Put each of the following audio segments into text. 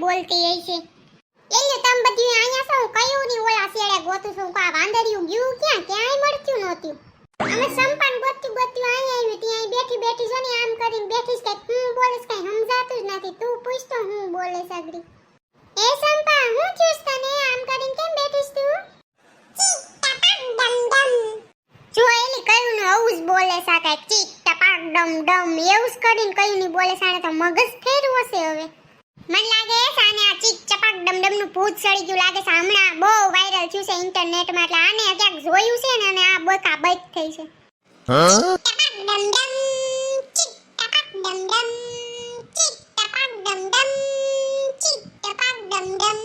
બોલતી હશે એલે તમ બધી અહીંયા સૌ કયું ની ઓલા શેડે ગોતું છું કા વાંદરિયું ગયું ક્યાં? ક્યાંય મળતું નહોતું. અમે સંપાન ગોતું ગોતું અહીંયા આવ્યું, ત્યાં બેઠી બેઠી જો ને આમ કરીને બેઠી છે હું બોલીશ, કઈ સમજાતું જ નથી. તું પૂછ તો હું બોલે સગડી એ સંપા, હું છું તને? આમ કરીને કેમ બેઠીશ તું? જો એલી કયું ને આવું બોલે સા કઈ ચીક ટપાક ડમ ડમ એવું જ કરીને કયું ની બોલે સાને તો મગજ ફેરવો છે હવે. મને લાગે આને આ ચીક ચપાક ડમ ડમનું ભૂત સડી ગયું લાગે છે. બહુ વાયરલ થયું છે ઇન્ટરનેટમાં એટલે આને ક્યાંક જોયું છે ને અને આ બકા બક થઈ છે. ટપાક ડમ ડમ ચીક ટપાક ડમ ડમ ચીક ટપાક ડમ ડમ ચીક ટપાક ડમ ડમ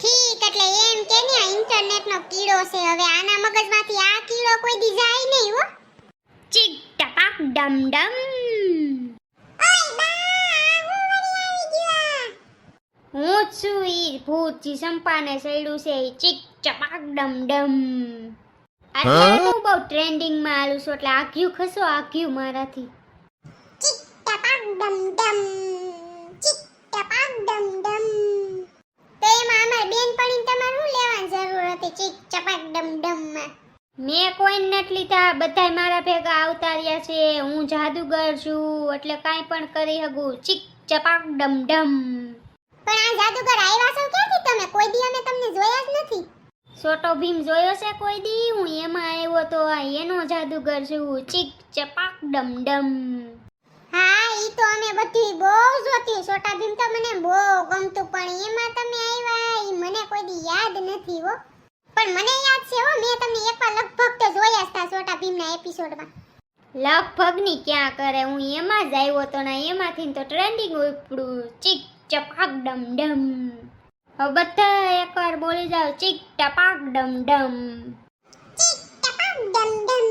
ઠીક એટલે એમ કે ઇન્ટરનેટ નો કીડો છે. હવે આના મગજમાંથી આ કીડો કોઈ દી જાય નહીં હો. ચીક ટપાક ડમ છું ઈ ભૂત જી સંપાને સડ્યું છે ઈ ચીક ચપાક ડમ ડમ અત્યારે હું બહુ ટ્રેન્ડિંગમાં આલું છું એટલે આઘ્યું ખસો આઘ્યું મારાથી ચીક ટપાક ડમ ડમ ચીક તમારે શું લેવાની જરૂર હતી ચીક ચપાક ડમ ડમ મેં કોઈને નથી લીધા બધા મારા ભેગા આવતા રહ્યા છે હું જાદુગર છું એટલે કાંઈ પણ કરી શકું ચીક ચપાક ડમ ડમ જાદુગર આવ્યા છો ક્યાંથી તમે? કોઈ દી અમે તમને જોયા જ નથી. છોટો ભીમ જોયો છે કોઈ દી? હું એમાં આવ્યો તો આ એનો જાદુગર છું ચીક ચપાક ડમ ડમ હા ઈ તો અમે બધી બહુ જોતી. છોટા ભીમ તો મને બહુ ગમતું પણ એમાં તમે આવ્યા ઈ મને કોઈ દી યાદ નથી હો. પણ મને યાદ છે હો મેં તમને એકવાર લગભગ તો જોયા હતા છોટા ભીમના એપિસોડમાં લગભગની ક્યાં કરે? હું એમાં જ આવ્યો તો ને એમાંથી તો ટ્રેન્ડિંગ ઉપડું. ચીક ચપાક ડમ ડમ હવે બધા એકવાર બોલી જાવ ચીક ટપાક ડમ ડમ ચીક ટપાક ડમ ડમ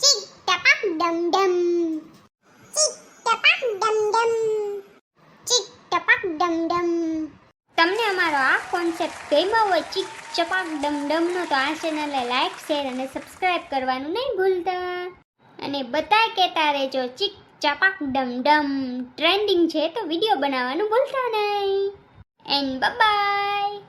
ચીક ટપાક ડમ ડમ ચીક ટપાક ડમ ડમ ચીક ટપાક ડમ ડમ તમને અમારો આ કોન્સેપ્ટ ગમ્યો હોય ચીક ચપાક ડમ ડમનો તો આ ચેનલને લાઈક શેર અને સબસ્ક્રાઈબ કરવાનું નહીં ભૂલતા. અને બધાય કહેતા રહેજો ચીક ચપાક ડમ ડમ. ટ્રેન્ડિંગ છે તો વીડિયો બનાવવાનું ભૂલતા નહીં. And by